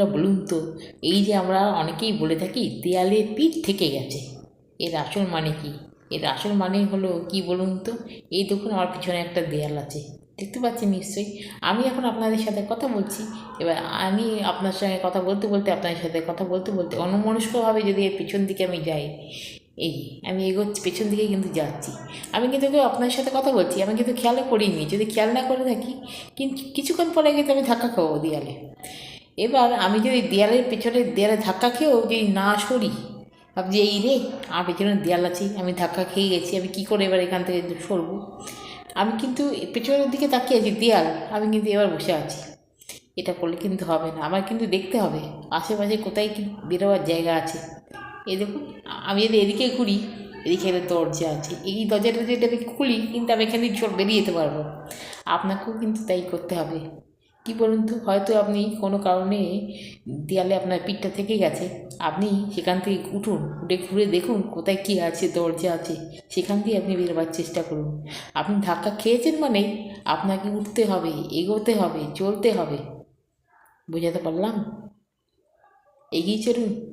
বন্ধুরা বলুন তো, এই যে আমরা অনেকেই বলে থাকি দেয়ালে পিঠ থেকে গেছে। এর আসল মানে কি? এর আসল মানে হলো কি বলুন তো, এই দেখুন আমার পিছনে একটা দেয়াল আছে। দেখতে পাচ্ছেন নিশ্চয়ই? আমি এখন আপনাদের সাথে কথা বলছি। এবার আমি আপনার সঙ্গে কথা বলতে বলতে, আপনাদের সাথে কথা বলতে বলতে অন্যমনস্কভাবে যদি এর পিছন দিকে আমি যাই, এই আমি এগোচ্ছি, পেছন দিকে কিন্তু যাচ্ছি। আমি কিন্তু কেউ আপনার সাথে কথা বলছি, আমি কিন্তু খেয়ালও করিনি। যদি খেয়াল না করে থাকি, কিন্তু কিছুক্ষণ পরে কিন্তু আমি ধাক্কা খাব দেয়ালে। এবার আমি যদি দেয়ালের পেছনে দেয়ালে ধাক্কা খেয়েও যদি না সরি, ভাবছি, এই রে, আমার পেছনে দেয়াল আছে, আমি ধাক্কা খেয়ে গেছি, আমি কী করে এবার এখান থেকে সরবো? আমি কিন্তু পেছনের দিকে তাকিয়ে আছি, দেয়াল, আমি কিন্তু এবার বসে আছি। এটা করলে কিন্তু হবে না, আমার কিন্তু দেখতে হবে, আশেপাশে কোথায় কি বেরোবার জায়গা আছে। এই দেখুন, আমি যদি এদিকে ঘুরি, এদিকে একটা দরজা আছে, এই দরজাটা যদি আমি খুলি, কিন্তু আমি এখান বেরিয়ে যেতে পারব। আপনাকেও কিন্তু তাই করতে হবে। কি বলুন তো, হয়তো আপনি কোনো কারণে দেয়ালে আপনার পিঠটা থেকে গেছে। আপনি সেখান থেকে উঠুন, উঠে ঘুরে দেখুন কোথায় কী আছে, দরজা আছে, সেখান দিয়ে আপনি বেরোবার চেষ্টা করুন। আপনি ধাক্কা খেয়েছেন মানে আপনাকে উঠতে হবে, এগোতে হবে, চলতে হবে। বোঝাতে পারলাম? এগিয়ে চলুন।